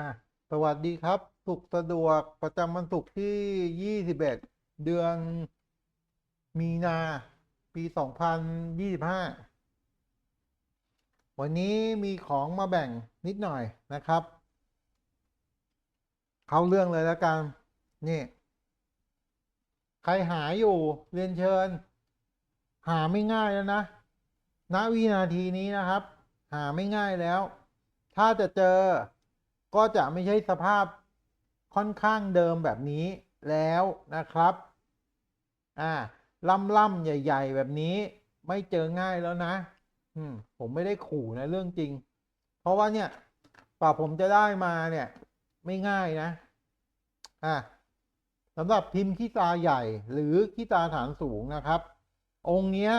อะสวัสดีครับ สุขสะดวกประจำวันศุกร์ที่ 21 เดือน มีนา ปี 2025 วันนี้มีของมาแบ่งนิดหน่อยนะครับ เข้าเรื่องเลยแล้วกัน นี่ ใครหาอยู่เรียนเชิญ หาไม่ง่ายแล้วนะ ณ วินาทีนี้นะครับ หาไม่ง่ายแล้ว ถ้าจะเจอ ก็จะไม่ใช่สภาพค่อนข้างเดิมแบบนี้แล้วนะครับ อ่าล่ำล่ำใหญ่ ๆ แบบนี้ไม่เจอง่ายแล้วนะ อืม ผมไม่ได้ขู่นะเรื่องจริง เพราะว่าเนี่ยกว่าผมจะได้มาเนี่ย ไม่ง่ายนะ อ่าสำหรับพิมพ์ขี้ตาใหญ่หรือขี้ตาฐานสูงนะครับ องค์เนี้ย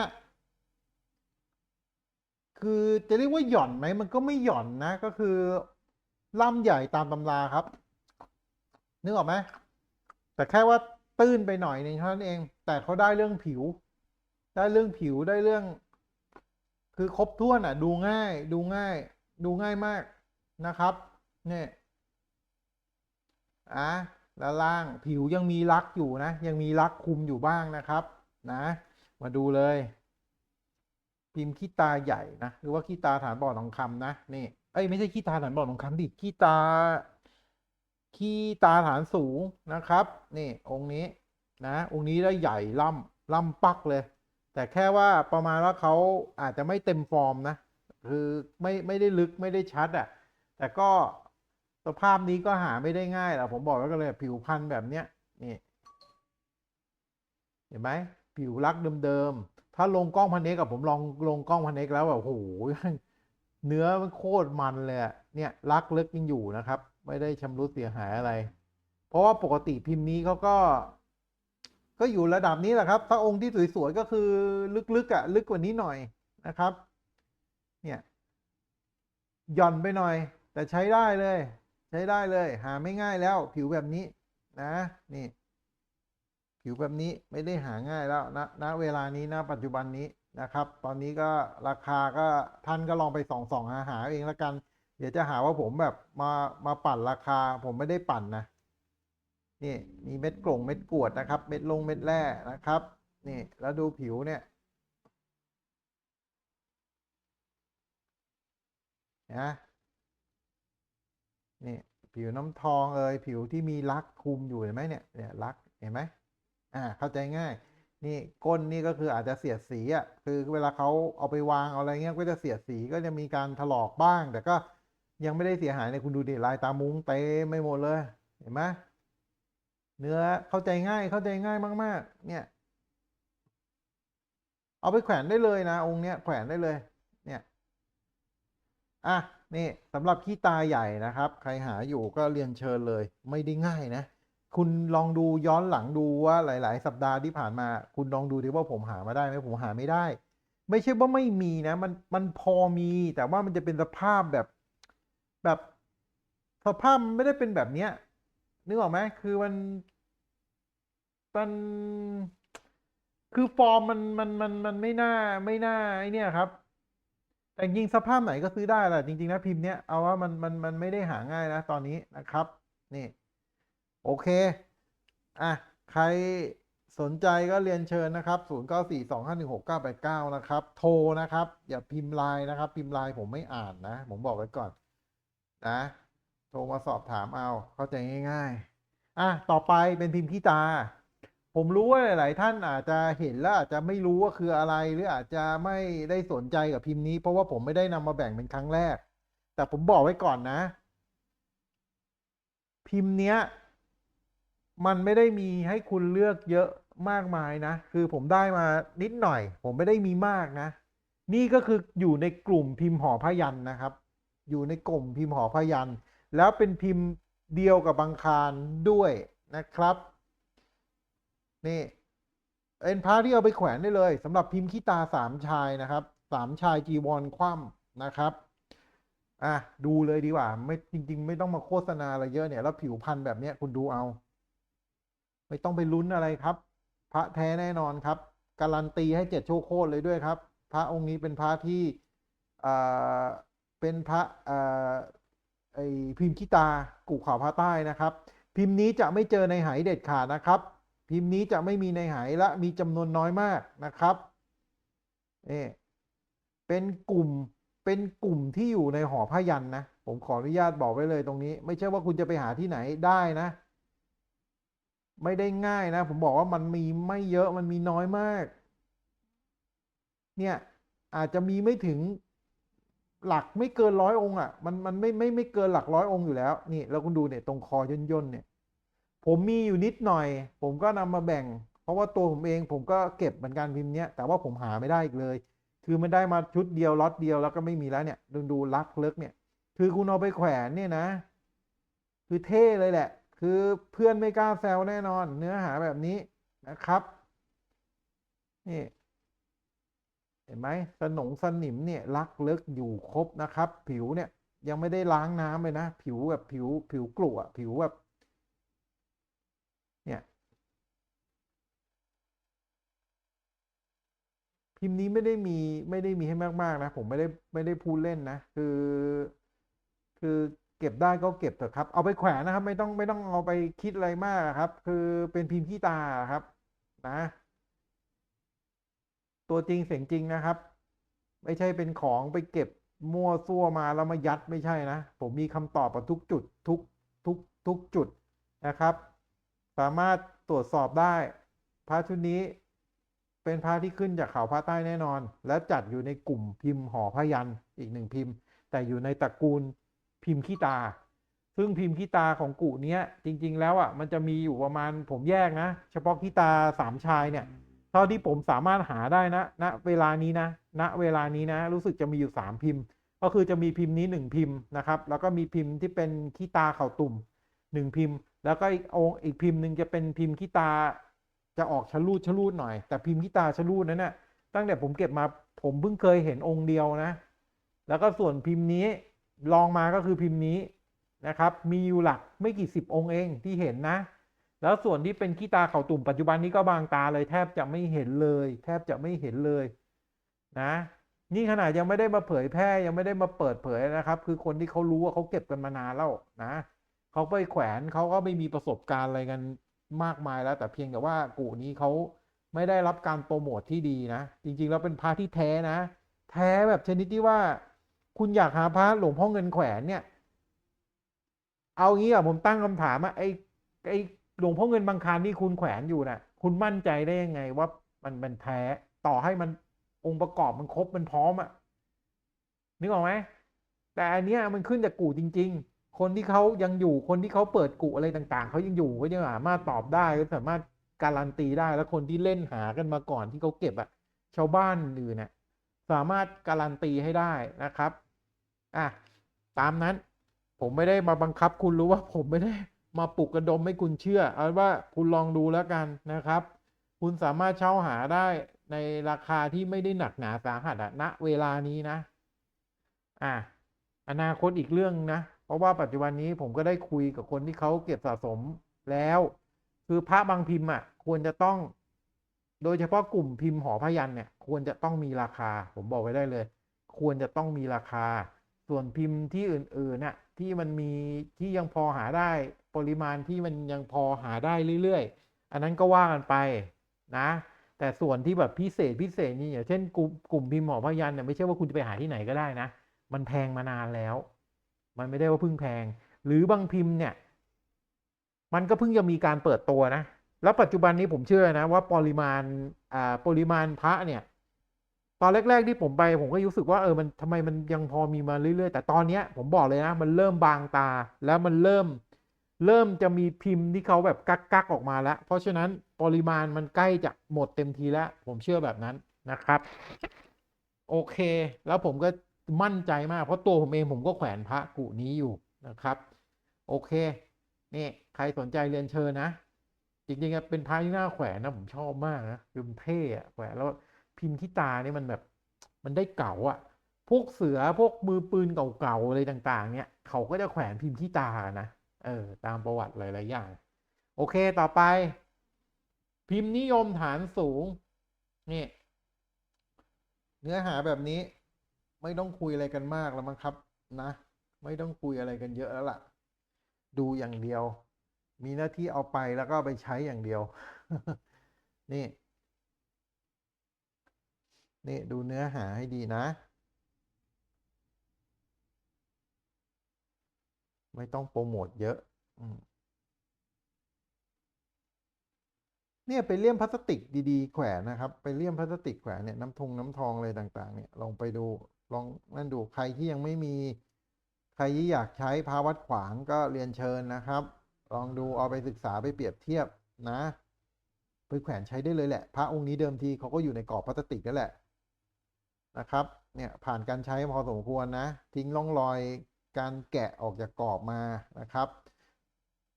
คือจะเรียกว่าหย่อนไหมมันก็ไม่หย่อนนะ ก็คือ ล่ำใหญ่ตามตำราครับ นึกออกไหมแต่แค่ว่าตื้นไปหน่อยนึ่งเท่านั้นเอง แต่เขาได้เรื่องผิว ได้เรื่องผิวได้เรื่อง คือครบถ้วนอะ ดูง่าย ดูง่าย ดูง่ายมากนะครับ เนี่ยอะแล้วล่างผิวยังมีรักอยู่นะ ยังมีรักคุมอยู่บ้างนะครับ นะ มาดูเลย พิมพ์ขี้ตาใหญ่นะหรือว่าขี้ตาฐานบ่อทองคำนะนี่ เอ้ยไม่ใช่ขี้ตาฐานบ่อทองคำดิขี้ตา ขี้ตาฐานสูงนะครับ นี่องค์นี้นะ องค์นี้ได้ใหญ่ล่ำล่ำปักเลย แต่แค่ว่าประมาณว่าเขาอาจจะไม่เต็มฟอร์มนะ คือไม่ไม่ได้ลึกไม่ได้ชัดอะ่ะ แต่ก็สภาพนี้ก็หาไม่ได้ง่ายหรอกผมบอกแล้วก็เลยผิวพันธุ์แบบเนี้ยนี่เห็นไหมผิวลักเดิมๆถ้าลงกล้องพันเอกกับผมลองลงกล้องพันเอกแล้วแบบโอ้โห เนื้อมันโคตรมันเลยเนี่ยลักเลึกยังอยู่นะครับ ไม่ได้ชำรุดเสียหายอะไร เพราะว่าปกติพิมพ์นี้เขาก็ ก็อยู่ระดับนี้แหละครับ ถ้าองค์ที่สวยๆก็คือลึกๆอะ่ะ ลึกกว่านี้หน่อยนะครับ เนี่ยหย่อนไปหน่อย แต่ใช้ได้เลย ใช้ได้เลย หาไม่ง่ายแล้ว ผิวแบบนี้นะ นี่ ผิวแบบนี้ไม่ได้หาง่ายแล้วนะณเวลานี้นะปัจจุบันนี้ นะครับ ตอนนี้ก็ราคาก็ท่านก็ลองไปส่องส่องหาหาเองแล้วกัน เดี๋ยวจะหาว่าผมแบบมามาปั่นราคาผมไม่ได้ปั่นนะนี่มีเม็ดกลงเม็ดกวดนะครับ เม็ดลงเม็ดแร่นะครับนี่แล้วดูผิวเนี่ยนะนี่ผิวน้ำทองเอยผิวที่มีลักคุมอยู่เห็นไหมเนี่ยเนี่ยลักเห็นไหมอ่าเข้าใจง่าย นี่ก้นนี่ก็คืออาจจะเสียดสีอะคือเวลาเขาเอาไปวางเอาอะไรเงี้ยก็จะเสียดสีก็จะมีการถลอกบ้าง แต่ก็ยังไม่ได้เสียหายในคุณดูดิลายตามุ้งเต็มไม่หมดเลยเห็นไหมเนื้อเข้าใจง่ายเข้าใจง่ายมาก ๆ เนี่ย เอาไปแขวนได้เลยนะ องค์เนี้ยแขวนได้เลย เนี่ยอะนี่สำหรับขี้ตาใหญ่นะครับ ใครหาอยู่ก็เรียนเชิญเลย ไม่ได้ง่ายนะ คุณลองดูย้อนหลังดูว่าหลาย ๆ สัปดาห์ที่ผ่านมา คุณลองดูดิว่าผมหามาได้ไหมผมหาไม่ได้ ไม่ใช่ว่าไม่มีนะ มันมันพอมีแต่ว่ามันจะเป็นสภาพแบบแบบสภาพมันไม่ได้เป็นแบบเนี้ยนึกออกไหมคือมันมันคือฟอร์มมันมันมันมันไม่น่าไม่น่าไอเนี่ยครับ แต่จริงสภาพไหนก็ซื้อได้แหละจริง ๆ นะพิมพ์เนี้ยเอาว่ามันมันมันไม่ได้หาง่ายนะตอนนี้นะครับ นี่ โอเค อะ ใครสนใจก็เรียนเชิญนะครับ 0942516989 นะครับ โทรนะครับ อย่าพิมพ์ไลน์นะครับ พิมพ์ไลน์ผมไม่อ่านนะ ผมบอกไว้ก่อน นะ โทรมาสอบถามเอา เข้าใจง่าย ๆ อะ ต่อไปเป็นพิมพ์ขี้ตา ผมรู้ว่าหลาย ๆ ท่านอาจจะเห็นแล้วอาจจะไม่รู้ว่าคืออะไร หรืออาจจะไม่ได้สนใจกับพิมพ์นี้ เพราะว่าผมไม่ได้นำมาแบ่งเป็นครั้งแรก แต่ผมบอกไว้ก่อนนะ พิมพ์เนี้ย มันไม่ได้มีให้คุณเลือกเยอะมากมายนะ คือผมได้มานิดหน่อย ผมไม่ได้มีมากนะ นี่ก็คืออยู่ในกลุ่มพิมพ์หอพยันนะครับ อยู่ในกลุ่มพิมพ์หอพยัน แล้วเป็นพิมพ์เดียวกับบางคารด้วยนะครับ นี่เป็นพระที่เอาไปแขวนได้เลยสำหรับพิมพ์ขี้ตาสามชายนะครับสามชายจีวรคว่ำนะครับอะดูเลยดีกว่า ไม่จริง ๆ ไม่ต้องมาโฆษณาอะไรเยอะเนี่ย แล้วผิวพันธุ์แบบเนี้ยคุณดูเอา ไม่ต้องไปลุ้นอะไรครับ พระแท้แน่นอนครับ การันตีให้เจ็ดโชคโคตรเลยด้วยครับ พระองค์นี้เป็นพระที่เป็นพระไอพิมพ์ขี้ตากูข่าวภาคใต้นะครับ พิมพ์นี้จะไม่เจอในไหเด็ดขาดนะครับ พิมพ์นี้จะไม่มีในไหและมีจำนวนน้อยมากนะครับนี่เป็นกลุ่มเป็นกลุ่มที่อยู่ในหอผ้ายันนะ ผมขออนุญาตบอกไว้เลยตรงนี้ ไม่ใช่ว่าคุณจะไปหาที่ไหนได้นะ ไม่ได้ง่ายนะ ผมบอกว่ามันมีไม่เยอะมันมีน้อยมาก เนี่ยอาจจะมีไม่ถึงหลักไม่เกินร้อยองค์อะ มันมันไม่ไม่ไม่เกินหลักร้อยองค์อยู่แล้ว นี่แล้วคุณดูเนี่ยตรงคอย่นย่นๆเนี่ย ผมมีอยู่นิดหน่อย ผมก็นำมาแบ่ง เพราะว่าตัวผมเองผมก็เก็บเหมือนกันพิมพ์เนี้ยแต่ว่าผมหาไม่ได้อีกเลย คือมันได้มาชุดเดียวล็อตเดียวแล้วก็ไม่มีแล้วเนี่ยดูดูลักเลิกเนี่ย คือคุณเอาไปแขวนเนี่ยนะ คือเท่เลยแหละ คือเพื่อนไม่กล้าแซวแน่นอน เนื้อหาแบบนี้นะครับ นี่ เห็นไหมสนงสนิมเนี่ยลักเลิกอยู่ครบนะครับ ผิวเนี่ยยังไม่ได้ล้างน้ำเลยนะ ผิวแบบผิวผิวกลุ่ะผิวแบบเนี่ยพิมพ์นี้ไม่ได้มีไม่ได้มีให้มาก ๆ นะ ผมไม่ได้ไม่ได้พูดเล่นนะ คือ คือ เก็บได้ก็เก็บเถอะครับ เอาไปแขวนนะครับ ไม่ต้องไม่ต้องเอาไปคิดอะไรมากครับ คือเป็นพิมพ์ขี้ตาครับ นะ ตัวจริงเสียงจริงนะครับ ไม่ใช่เป็นของไปเก็บมั่วซั่วมาแล้วมายัดไม่ใช่นะ ผมมีคำตอบกับทุกจุดทุกทุกทุกจุดนะครับ สามารถตรวจสอบได้พระชุดนี้เป็นพระที่ขึ้นจากเขาพระใต้แน่นอน และจัดอยู่ในกลุ่มพิมพ์หอพยันอีกหนึ่งพิมพ์ แต่อยู่ในตระกูล พิมพ์ขี้ตา ซึ่งพิมพ์ขี้ตาของกุเนี้ย จริง ๆ แล้วอะมันจะมีอยู่ประมาณผมแยกนะ เฉพาะขี้ตาสามชายเนี่ย เท่าที่ผมสามารถหาได้นะณเวลานี้นะณเวลานี้นะ รู้สึกจะมีอยู่สามพิมพ์ ก็คือจะมีพิมพ์นี้หนึ่งพิมพ์นะครับ แล้วก็มีพิมพ์ที่เป็นขี้ตาเข่าตุ่มหนึ่งพิมพ์ แล้วก็อีกองอีกพิมพ์หนึ่งจะเป็นพิมพ์ขี้ตาจะออกชะลูดชะลูดหน่อย แต่พิมพ์ขี้ตาชะลูดนั้นนะ่ะตั้งแต่ผมเก็บมาผมเพิ่งเคยเห็นองค์เดียวนะ แล้วก็ส่วนพิมพ์นี้ ลองมาก็คือพิมพ์นี้นะครับ มีอยู่หลักไม่กี่สิบองค์เองที่เห็นนะ แล้วส่วนที่เป็นขี้ตาเข่าตุ่มปัจจุบันนี้ก็บางตาเลยแทบจะไม่เห็นเลย แทบจะไม่เห็นเลยนะ นี่ขนาดยังไม่ได้มาเผยแพร่ยังไม่ได้มาเปิดเผยนะครับ คือคนที่เขารู้ว่าเขาเก็บกันมานานแล้วนะเขาไปแขวนเขาก็ไม่มีประสบการณ์อะไรกันมากมายแล้ว แต่เพียงแต่ว่ากูนี้เขาไม่ได้รับการโปรโมทที่ดีนะ จริงๆแล้วเป็นพระที่แท้นะ แท้แบบชนิดที่ว่า คุณอยากหาพระหลวงพ่อเงินแขวนเนี่ย เอางี้อะผมตั้งคำถามอะไอ้ไอ้หลวงพ่อเงินบางคารที่คุณแขวนอยู่น่ะ คุณมั่นใจได้ยังไงว่ามันมันแท้ต่อให้มันองค์ประกอบมันครบมันพร้อมอะนึกออกไหมแต่อันเนี้ยมันขึ้นจากกูจริง ๆ คนที่เขายังอยู่คนที่เขาเปิดกูอะไรต่าง ๆเขายังอยู่เขายังสามารถตอบได้ก็สามารถการันตีได้แล้วคนที่เล่นหากันมาก่อนที่เขาเก็บอะชาวบ้านอื่นน่ะ สามารถการันตีให้ได้นะครับอะตามนั้นผมไม่ได้มาบังคับคุณรู้ว่าผมไม่ได้มาปลุกกระดมให้คุณเชื่อ เอาว่าคุณลองดูแล้วกันนะครับ คุณสามารถเช่าหาได้ในราคาที่ไม่ได้หนักหนาสาหัสอะณเวลานี้นะ อะอนาคตอีกเรื่องนะ เพราะว่าปัจจุบันนี้ผมก็ได้คุยกับคนที่เขาเก็บสะสมแล้ว คือพระบางพิมพ์อะ ควรจะต้อง โดยเฉพาะกลุ่มพิมพ์หอพยันเนี่ยควรจะต้องมีราคา ผมบอกไว้ได้เลย ควรจะต้องมีราคา ส่วนพิมพ์ที่อื่นๆน่ะที่มันมีที่ยังพอหาได้ปริมาณที่มันยังพอหาได้เรื่อยๆ อันนั้นก็ว่ากันไปนะ แต่ส่วนที่แบบพิเศษพิเศษนี่อย่างเช่นกลุ่มกลุ่มพิมพ์หอพยันเนี่ยไม่ใช่ว่าคุณจะไปหาที่ไหนก็ได้นะ มันแพงมานานแล้ว มันไม่ได้ว่าเพิ่งแพง หรือบางพิมพ์เนี่ย มันก็เพิ่งจะมีการเปิดตัวนะ แล้วปัจจุบันนี้ผมเชื่อนะว่าปริมาณอ่าปริมาณพระเนี่ย ตอนแรก ๆ ที่ผมไปผมก็รู้สึกว่าเออมันทำไมมันยังพอมีมาเรื่อยๆ แต่ตอนเนี้ยผมบอกเลยนะมันเริ่มบางตาแล้วมันเริ่มเริ่มจะมีพิมพ์ที่เขาแบบกักกักๆออกมาแล้ว เพราะฉะนั้นปริมาณมันใกล้จะหมดเต็มทีแล้ว ผมเชื่อแบบนั้นนะครับ โอเค แล้วผมก็มั่นใจมาก เพราะตัวผมเองผมก็แขวนพระกุนี้อยู่นะครับ โอเค นี่ ใครสนใจเรียนเชิญนะ จริงๆเป็นพระที่น่าแขวนนะผมชอบมากนะคือมันเท่อะแขวนแล้วพิมพ์ที่ตาเนี่ยมันแบบ มันได้เก่าอะพวกเสือพวกมือปืนเก่าๆอะไรต่างๆ เนี่ย เขาก็จะแขวนพิมพ์ที่ตานะเออ ตามประวัติหลายๆอย่าง โอเคต่อไป พิมพ์นิยมฐานสูงนี่เนื้อหาแบบนี้ ไม่ต้องคุยอะไรกันมากแล้วมั้งครับ นะ ไม่ต้องคุยอะไรกันเยอะแล้วล่ะ ดูอย่างเดียว มีหน้าที่เอาไปแล้วก็ไปใช้อย่างเดียว นี่ นี่ ดูเนื้อหาให้ดีนะ ไม่ต้องโปรโมทเยอะเนี่ยไปเลี่ยมพลาสติกดีๆ แขวนนะครับ ไปเลี่ยมพลาสติกแขวนเนี่ยน้ำทงน้ำทองอะไรต่าง ๆ เนี่ยลองไปดูลองนั่นดูใครที่ยังไม่มี ใครที่อยากใช้พาวัดขวางก็เรียนเชิญนะครับ ลองดูเอาไปศึกษาไปเปรียบเทียบนะ ไปแขวนใช้ได้เลยแหละ พระองค์นี้เดิมทีเขาก็อยู่ในกรอบพลาสติกนั่นแหละนะครับ เนี่ยผ่านการใช้พอสมควรนะ ทิ้งร่องรอยการแกะออกจากกรอบมานะครับ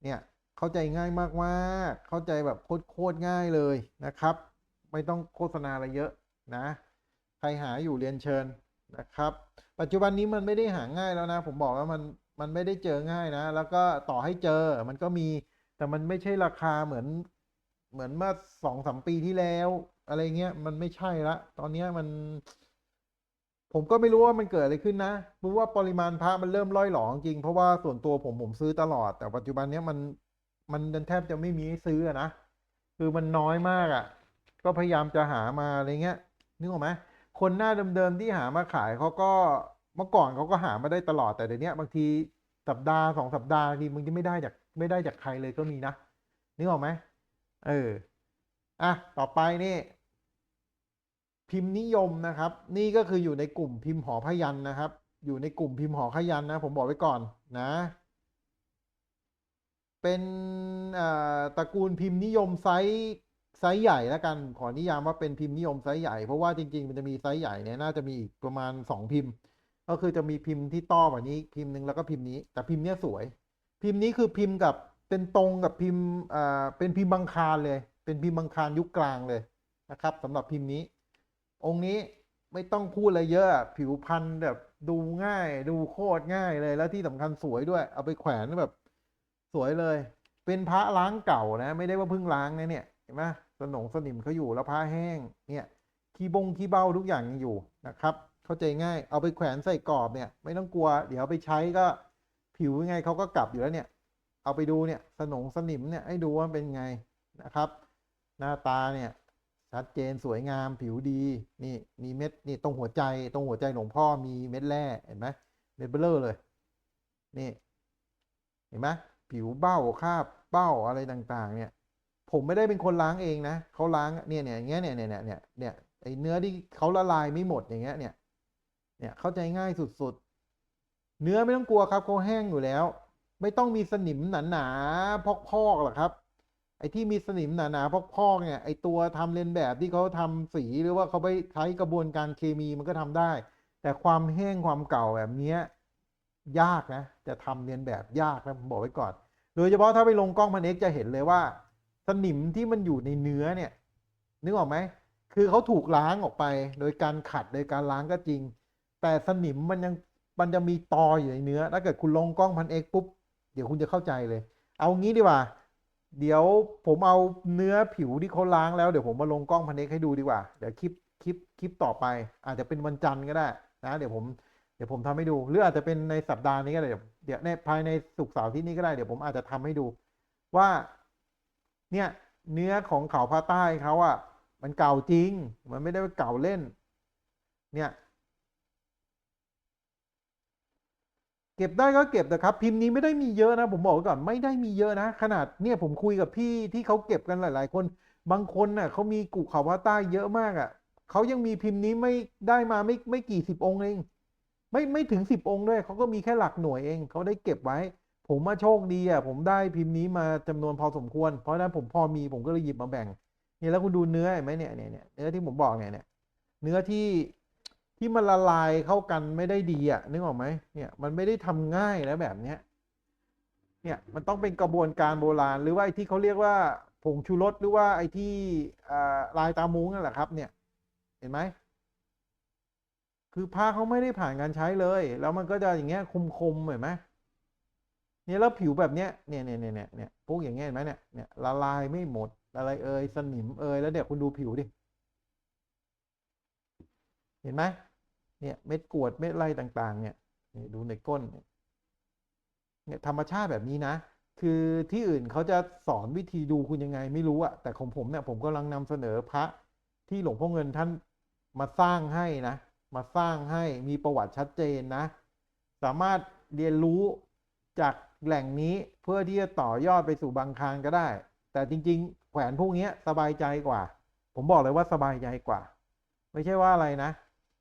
เนี่ยเข้าใจง่ายมากๆเข้าใจแบบโคตรง่ายเลยนะครับ ไม่ต้องโฆษณาอะไรเยอะนะ ใครหาอยู่เรียนเชิญนะครับ ปัจจุบันนี้มันไม่ได้หาง่ายแล้วนะ ผมบอกว่ามัน มันไม่ได้เจอง่ายนะ แล้วก็ต่อให้เจอมันก็มี แต่มันไม่ใช่ราคาเหมือนเหมือนเมื่อสองสามปีที่แล้ว อะไรเงี้ยมันไม่ใช่ละ ตอนเนี้ยมัน ผมก็ไม่รู้ว่ามันเกิดอะไรขึ้นนะรู้ว่าปริมาณพระมันเริ่มล่อยหลอจริงเพราะว่าส่วนตัวผมผมซื้อตลอด แต่ปัจจุบันเนี้ยมันมันแทบจะไม่มีให้ซื้อนะคือมันน้อยมากอะ่ะ ก็พยายามจะหามาอะไรเงี้ยนึกออกไหมคนหน้าเดิมๆที่หามาขายเขาก็ เมื่อก่อนเขาก็หามาได้ตลอดแต่เดี๋ยวนี้บางทีสัปดาห์สองสัปดาห์ทีมึงจะไม่ได้จากไม่ได้จากใครเลยก็มีนะนึกออกไหมเอออะต่อไปนี่พิมพ์นิยมนะครับ นี่ก็คืออยู่ในกลุ่มพิมพ์หอพยัญชนะครับ อยู่ในกลุ่มพิมพ์หอพยัญชนะ ผมบอกไว้ก่อนนะ เป็นตระกูลพิมพ์นิยมไซส์ไซส์ใหญ่แล้วกัน ขอนิยามว่าเป็นพิมพ์นิยมไซส์ใหญ่เพราะว่าจริง ๆ มันจะมีไซส์ใหญ่เนี่ยน่าจะมีอีกประมาณสองพิมพ์ ก็คือจะมีพิมพ์ที่ต้อกว่านี้พิมพ์หนึ่งแล้วก็พิมพ์นี้ แต่พิมพ์เนี้ยสวย พิมพ์นี้คือพิมพ์กับเป็นตรงกับพิมพ์อ่าเป็นพิมพ์บังคารเลย เป็นพิมพ์บังคารยุคกลางเลยนะครับสำหรับพิมพ์นี้ องค์นี้ไม่ต้องพูดอะไรเยอะผิวพันธุ์แบบดูง่าย ดูโคตรง่ายเลยแล้วที่สำคัญสวยด้วย เอาไปแขวนแบบสวยเลย เป็นพระล้างเก่านะ ไม่ได้ว่าเพิ่งล้างนะเนี่ยเห็นไหมสนงสนิมเขาอยู่แล้วผ้าแห้งเนี่ยขี้บงขี้เบ้าทุกอย่างยังอยู่นะครับ เข้าใจง่าย เอาไปแขวนใส่กรอบเนี่ย ไม่ต้องกลัว เดี๋ยวไปใช้ก็ผิวยังไงเขาก็กลับอยู่แล้วเนี่ย เอาไปดูเนี่ยสนงสนิมเนี่ยให้ดูว่าเป็นไงนะครับ หน้าตาเนี่ยชัดเจนสวยงามผิวดีนี่มีเม็ดนี่ตรงหัวใจตรงหัวใจหลวงพ่อมีเม็ดแร่เห็นไหมเม็ดเบลเลอร์เลย นี่ เห็นไหมผิวเบ้าคาบเบ้าอะไรต่างๆ เนี่ย ผมไม่ได้เป็นคนล้างเองนะเขาล้างเนี่ยเนี่ยอย่างเงี้ยเนี่ยเนี่ยเนี่ยเนี่ยไอเนื้อที่เขาละลายไม่หมดอย่างเงี้ยเนี่ย เนี่ยเข้าใจง่ายสุดๆ เนื้อไม่ต้องกลัวครับเขาแห้งอยู่แล้ว ไม่ต้องมีสนิมหนาๆพอกๆหรอกครับ ไอ้ที่มีสนิมหนาๆพอกๆเนี่ยไอ้ตัวทำเลียนแบบที่เขาทำสีหรือว่าเขาไปใช้กระบวนการเคมีมันก็ทำได้ แต่ความแห้งความเก่าแบบเนี้ยยากนะจะทำเลียนแบบยากนะผมบอกไว้ก่อน โดยเฉพาะถ้าไปลงกล้องพันเอกจะเห็นเลยว่า สนิมที่มันอยู่ในเนื้อเนี่ยนึกออกไหมคือเขาถูกล้างออกไป โดยการขัดโดยการล้างก็จริง แต่สนิมมันยังมันจะมีตออยู่ในเนื้อ ถ้าเกิดคุณลงกล้องพันเอกปุ๊บ เดี๋ยวคุณจะเข้าใจเลย เอางี้ดีกว่า เดี๋ยวผมเอาเนื้อผิวที่เขาล้างแล้ว เดี๋ยวผมมาลงกล้องพันเอกให้ดูดีกว่า เดี๋ยวคลิปคลิปคลิปต่อไป อาจจะเป็นวันจันทร์ก็ได้นะ เดี๋ยวผมเดี๋ยวผมทำให้ดู หรืออาจจะเป็นในสัปดาห์นี้ก็ได้ เดี๋ยวในภายในสุกเสาร์ที่นี้ก็ได้ เดี๋ยวผมอาจจะทำให้ดู ว่า เนี่ยเนื้อของเขาพาใต้เขาอะ่ะมันเก่าจริง มันไม่ได้เก่าเล่น เนี่ย เก็บได้ก็เก็บนะครับ พิมพ์นี้ไม่ได้มีเยอะนะ ผมบอกก่อนไม่ได้มีเยอะนะ ขนาดเนี่ยผมคุยกับพี่ที่เขาเก็บกันหลาย ๆ คน บางคนน่ะเขามีกุเขาพาใต้เยอะมากอะ่ะเขายังมีพิมพ์นี้ไม่ได้มาไม่ไม่กี่สิบองค์เอง ไม่ไม่ถึงสิบองค์ด้วยเขาก็มีแค่หลักหน่วยเองเขาได้เก็บไว้ ผมมาโชคดีอะผมได้พิมพ์นี้มาจำนวนพอสมควร เพราะนั้นผมพอมีผมก็เลยหยิบมาแบ่งเนี่ยแล้วคุณดูเนื้อเห็นไหมเนี่ยเนี่ยเนี่ยเนื้อที่ผมบอกเนี่ยเนี่ยเนื้อที่ ที่มันละลายเข้ากันไม่ได้ดีอะนึกออกไหมเนี่ยมันไม่ได้ทำง่ายนะแบบเนี้ยเนี่ยมันต้องเป็นกระบวนการโบราณ หรือว่าไอ้ที่เขาเรียกว่าผงชูรสหรือว่าไอ้ที่ลายตามุ้งนั่นแหละครับ เนี่ย เห็นไหมคือผ้าเขาไม่ได้ผ่านการใช้เลย แล้วมันก็จะอย่างเงี้ยคมๆเห็นไหมเนี่ยแล้วผิวแบบเนี้ยเนี่ยเนี่ยเนี่ยเนี่ยเนี่ยพวกอย่างเงี้ยเห็นไหมเนี่ยเนี่ยละลายไม่หมดอะไรเอ่ยสนิมเอ่ยแล้วเดี๋ยวคุณดูผิวดิ เห็นไหม เนี่ยเม็ดกวดเม็ดไรต่างๆ เนี่ยดูในก้นเนี่ยธรรมชาติแบบนี้นะ คือที่อื่นเขาจะสอนวิธีดูคุณยังไงไม่รู้อะแต่ของผมเนี่ยผมกำลังนำเสนอพระที่หลวงพ่อเงินท่านมาสร้างให้นะ มาสร้างให้มีประวัติชัดเจนนะ สามารถเรียนรู้จากแหล่งนี้เพื่อที่จะต่อยอดไปสู่บางคารก็ได้ แต่จริง ๆ แขวนพวกนี้สบายใจกว่า ผมบอกเลยว่าสบายใจกว่า ไม่ใช่ว่าอะไรนะ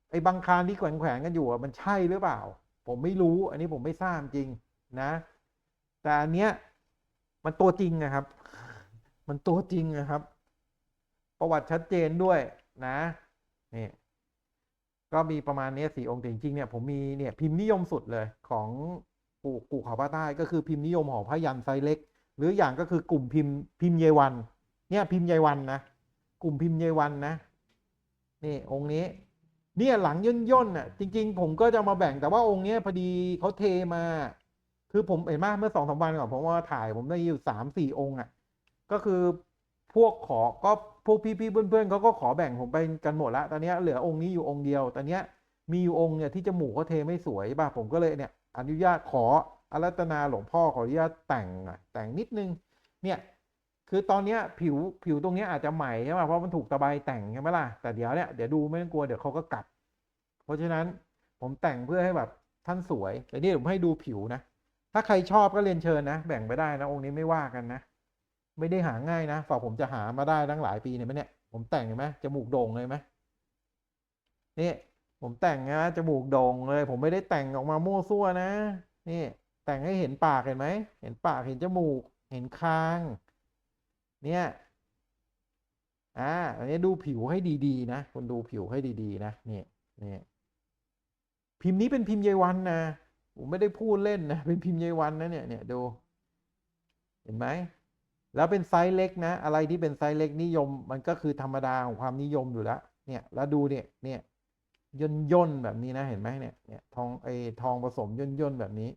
ไอ้บางคารที่แขวนแขวนๆกันอยู่อะมันใช่หรือเปล่า ผมไม่รู้ อันนี้ผมไม่ทราบจริงนะ แต่อันเนี้ยมันตัวจริงนะครับ มันตัวจริงนะครับ ประวัติชัดเจนด้วยนะนี่ก็มีประมาณนี้สี่องค์แต่จริงๆเนี่ยผมมีเนี่ยพิมพ์นิยมสุดเลยของปู่ปู่เขาพระใต้ก็คือพิมพ์นิยมหอพระยันไซเล็ก หรืออย่างก็คือกลุ่มพิมพ์พิมพ์เยวัน เนี่ยพิมพ์เยวันนะกลุ่มพิมพ์เยวันนะนี่องค์นี้ เนี่ยหลังย่นย่นๆน่ะ จริง ๆ ผมก็จะมาแบ่งแต่ว่าองค์เนี้ยพอดีเขาเทมา คือผมเห็นไหมเมื่อสองสามวันก่อนผมว่าถ่ายผมได้อยู่สามสี่องค์อะ ก็คือพวกขอก็พวกพี่ๆเพื่อนๆเขาก็ขอแบ่งผมไปกันหมดละตอนเนี้ยเหลือองค์นี้อยู่องค์เดียวตอนเนี้ยมีอยู่องค์เนี่ยที่จมูกเขาเทไม่สวยป่ะผมก็เลยเนี่ย อนุญาตขออารัตนาหลวงพ่อขออนุญาตแต่งแต่งนิดนึง เนี่ย คือตอนเนี้ยผิวผิวตรงเนี้ยอาจจะใหม่ใช่ไหมเพราะมันถูกตะไบแต่งใช่ไหมล่ะแต่เดี๋ยวเนี่ยเดี๋ยวดูไม่ต้องกลัวเดี๋ยวเขาก็กลับ เพราะฉะนั้นผมแต่งเพื่อให้แบบท่านสวยแต่นี่ผมให้ดูผิวนะ ถ้าใครชอบก็เรียนเชิญนะ แบ่งไปได้นะองค์นี้ไม่ว่ากันนะ ไม่ได้หาง่ายนะฝาผมจะหามาได้ตั้งหลายปีเนี่ยไหมเนี่ยผมแต่งเห็นไหมจมูกโด่งเลยไหมนี่ผมแต่งนะจมูกโด่งเลย ผมไม่ได้แต่งออกมามั่วซั่วนะ นี่แต่งให้เห็นปากเห็นไหมเห็นปากเห็นจมูก เห็นคาง เนี่ยอ่าอันนี้ดูผิวให้ดีๆ นะคนดูผิวให้ดีๆ นะนี่นี่พิมพ์นี้เป็นพิมพ์เยวันนะผมไม่ได้พูดเล่นนะเป็นพิมพ์เยวันนะเนี่ยเนี่ยดูเห็นไหมแล้วเป็นไซส์เล็กนะ อะไรที่เป็นไซส์เล็กนิยม มันก็คือธรรมดาของความนิยมอยู่แล้วเนี่ยแล้วดูเนี่ยเนี่ยย่นย่นๆแบบนี้นะเห็นไหมเนี่ยเนี่ยทองไอทองผสมย่นย่นๆแบบนี้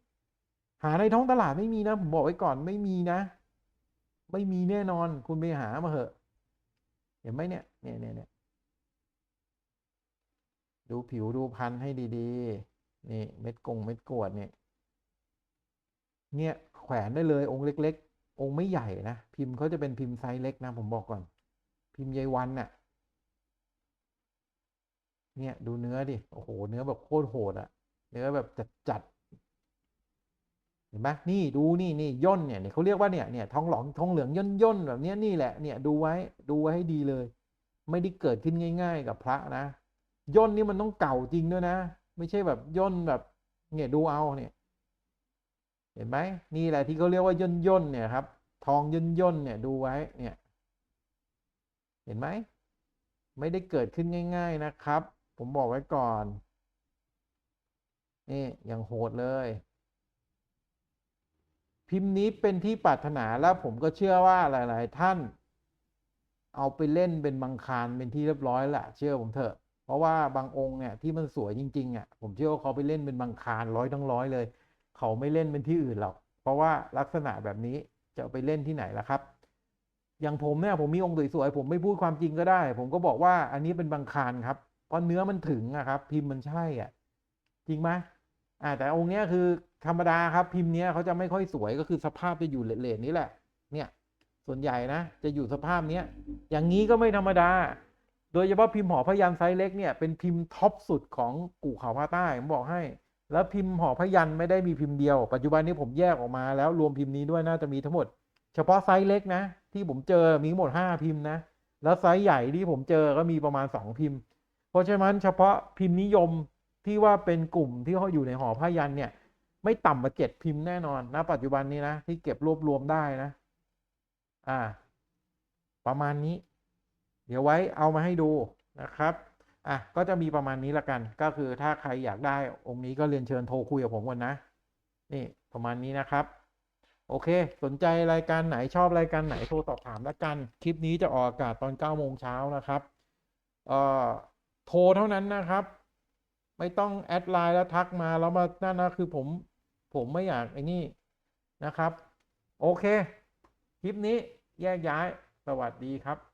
หาในท้องตลาดไม่มีนะผมบอกไว้ก่อนไม่มีนะ ไม่มีแน่นอนคุณไปหามาเหอะเห็นไหมเนี่ยเนี่ยเนี่ยเนี่ยดูผิวดูพันธุ์ให้ดี ๆ นี่เม็ดกงเม็ดกวดเนี่ย เนี่ยแขวนได้เลยองค์เล็ก ๆ องค์ไม่ใหญ่นะ พิมพ์เขาจะเป็นพิมพ์ไซส์เล็กนะผมบอกก่อน พิมพ์ใยวันน่ะ เนี่ยดูเนื้อดิ โอ้โห เนื้อแบบโคตรโหดอะเนื้อแบบจัดจัดๆ เห็นไหมนี่ดูนี่นี่ย่นเนี่ยเนี่ยเขาเรียกว่าเนี่ยเนี่ยทองหลองทองเหลืองย่นย่นแบบนี้นี่แหละเนี่ยดูไว้ดูไว้ให้ดีเลย ไม่ได้เกิดขึ้นง่าย ๆ กับพระนะ ย่นนี่มันต้องเก่าจริงด้วยนะ ไม่ใช่แบบย่นแบบเนี่ยดูเอาเนี่ย เห็นไหมนี่แหละที่เขาเรียกว่าย่นย่นเนี่ยครับ ทองย่นย่นเนี่ยดูไว้เนี่ย เห็นไหมไม่ได้เกิดขึ้นง่าย ๆนะครับ ผมบอกไว้ก่อนนี่อย่างโหดเลย พิมพ์นี้เป็นที่ปรารถนาแล้วผมก็เชื่อว่าหลาย ๆ ท่าน เอาไปเล่นเป็นบางคารเป็นที่เรียบร้อยแหละเชื่อผมเถอะ เพราะว่าบางองค์เนี่ยที่มันสวยจริง ๆ อะ ผมเชื่อว่าเขาไปเล่นเป็นบางคารร้อยทั้งร้อยเลย เขาไม่เล่นเป็นที่อื่นหรอก เพราะว่าลักษณะแบบนี้จะไปเล่นที่ไหนล่ะครับ อย่างผมเนี่ยผมมีองค์สวย ๆ ผมไม่พูดความจริงก็ได้ ผมก็บอกว่าอันนี้เป็นบางคารครับ เพราะเนื้อมันถึงอะครับ พิมพ์มันใช่อะ จริงไหมอ่าแต่องค์เนี้ยคือ ธรรมดาครับพิมพ์เนี้ยเขาจะไม่ค่อยสวยก็คือสภาพจะอยู่เลนๆนี้แหละ เนี่ย ส่วนใหญ่นะจะอยู่สภาพเนี้ยอย่างนี้ก็ไม่ธรรมดา โดยเฉพาะพิมพ์หอพยันไซส์เล็กเนี่ยเป็นพิมพ์ท็อปสุดของกู่เขาภาคใต้ผมบอกให้ แล้วพิมพ์หอพยันไม่ได้มีพิมพ์เดียว ปัจจุบันนี้ผมแยกออกมาแล้วรวมพิมพ์นี้ด้วยน่าจะมีทั้งหมด เฉพาะไซส์เล็กนะ ที่ผมเจอมีหมดห้าพิมพ์นะ แล้วไซส์ใหญ่ที่ผมเจอก็มีประมาณสองพิมพ์ เพราะฉะนั้นเฉพาะพิมพ์นิยมที่ว่าเป็นกลุ่มที่เขาอยู่ในหอพยันเนี่ย ไม่ต่ำกว่าเจ็ดพิมพ์แน่นอนนะปัจจุบันนี้นะ ที่เก็บรวบรวมได้นะ อ่า ประมาณนี้ เดี๋ยวไว้เอามาให้ดูนะครับอะก็จะมีประมาณนี้ละกัน ก็คือถ้าใครอยากได้องค์นี้ก็เรียนเชิญโทรคุยกับผมก่อนนะ นี่ประมาณนี้นะครับ โอเค สนใจรายการไหนชอบรายการไหนโทรสอบถามละกัน คลิปนี้จะออกอากาศตอน9โมงเช้านะครับเอ่อโทรเท่านั้นนะครับ ไม่ต้องแอดไลน์แล้วทักมาแล้วมานั่นนะคือผม ผมไม่อยากไอ้นี่นะครับ โอเค คลิปนี้แยกย้ายสวัสดีครับ